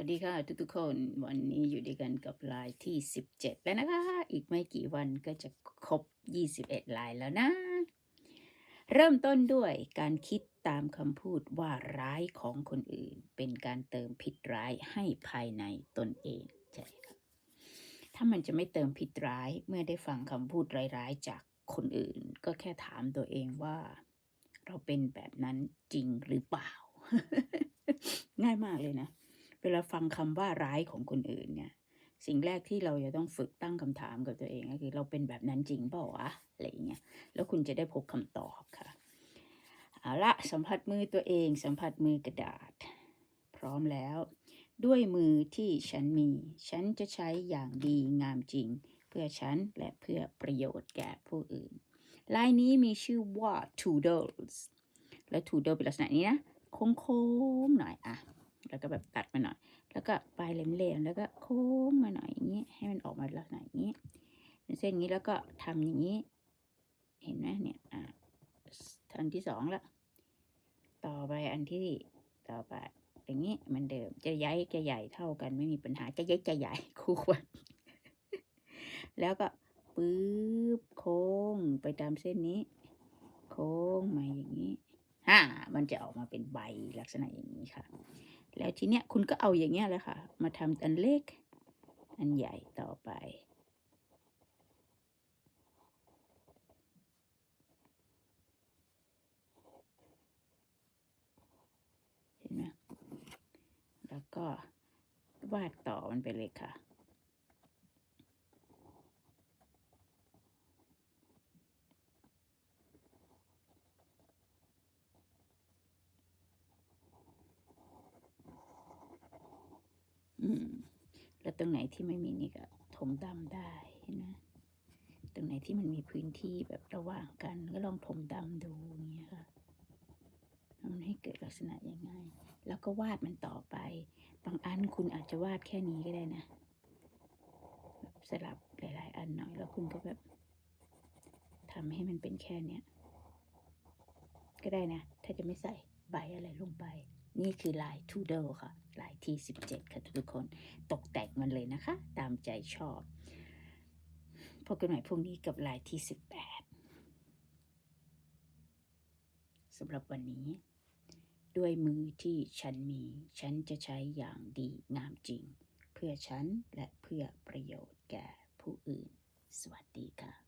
วัสดีค่ะทุกๆคนวันนี้อยู่ด้วยกันกับลายที่ 17 แล้วนะคะ อีกไม่กี่วันก็จะครบ 21 ลายแล้วนะ เริ่มต้นด้วยการคิดตามคำพูดว่าร้ายของคนอื่น เป็นการเติมพิษร้ายให้ภายในตนเองใช่ค่ะถ้ามันจะไม่เติมพิษร้ายเมื่อได้ฟังคำพูดร้ายๆจากคนอื่น ก็แค่ถามตัวเองว่า เราเป็นแบบนั้นจริงหรือเปล่า ง่ายมากเลยนะ เวลาฟังคำว่าร้ายของคนอื่นเนี่ย สิ่งแรกที่เราจะต้องฝึกตั้งคำถามกับตัวเองก็คือ เราเป็นแบบนั้นจริงเปล่าวะอะไรเงี้ยแล้วคุณจะได้พบคำตอบค่ะเอาละสัมผัสมือตัวเองสัมผัสมือกระดาษ พร้อมแล้ว ด้วยมือที่ฉันมี ฉันจะใช้อย่างดีงามจริง เพื่อฉันและเพื่อประโยชน์แก่ผู้อื่นลายนี้มีชื่อว่า Toodles และ Toodle เป็นลักษณะนี้นะโค้งๆหน่อยอะแล้วก็แบบตัดมาหน่อย แล้วก็ ปลายแหลมๆแล้วก็โค้งมาหน่อยอย่างนี้ ให้มันออกมาลักษณะอย่างนี้เป็นเส้นนี้แล้วก็ทำอย่างนี้ เห็นไหมเนี่ยอ่าอันที่สองละต่อไปอันที่ต่อไปอย่างนี้มันเดิมจะย้ายจะใหญ่เท่ากันไม่มีปัญหาจะย้ายจะใหญ่คู่ควรแล้วก็ปื๊บโค้งไปตามเส้นนี้ โค้งมาอย่างนี้ฮ่ามันจะออกมาเป็นใบลักษณะอย่างนี้ค่ะ แล้วทีเนี้ยคุณก็เอาอย่างเงี้ยเลยค่ะ มาทำอันเล็ก อันใหญ่ต่อไป เห็นไหมแล้วก็วาดต่อมันไปเลยค่ะ อืม แล้วตรงไหนที่ไม่มีนี่ก็ถมดำได้นไหมตรงไหนที่มันมีพื้นที่แบบระหว่างกันก็ลองถมดำดูอย่างเงี้ยค่ะมันให้เกิดลักษณะยังไง แล้วก็วาดมันต่อไป บางอันคุณอาจจะวาดแค่นี้ก็ได้นะ สลับหลาย ๆ อันหน่อย แล้วคุณก็แบบทำให้มันเป็นแค่เนี้ย ก็ได้นะ ถ้าจะไม่ใส่ใบอะไรลงไป นี่คือลาย Toodle ค่ะ ลายที่ 17 ค่ะทุกคน ตกแต่งมันเลยนะคะ ตามใจชอบ พบกันใหม่พรุ่งนี้กับลายที่ 18สำหรับวันนี้ ด้วยมือที่ฉันมี ฉันจะใช้อย่างดีงามจริง เพื่อฉันและเพื่อประโยชน์แก่ผู้อื่น สวัสดีค่ะ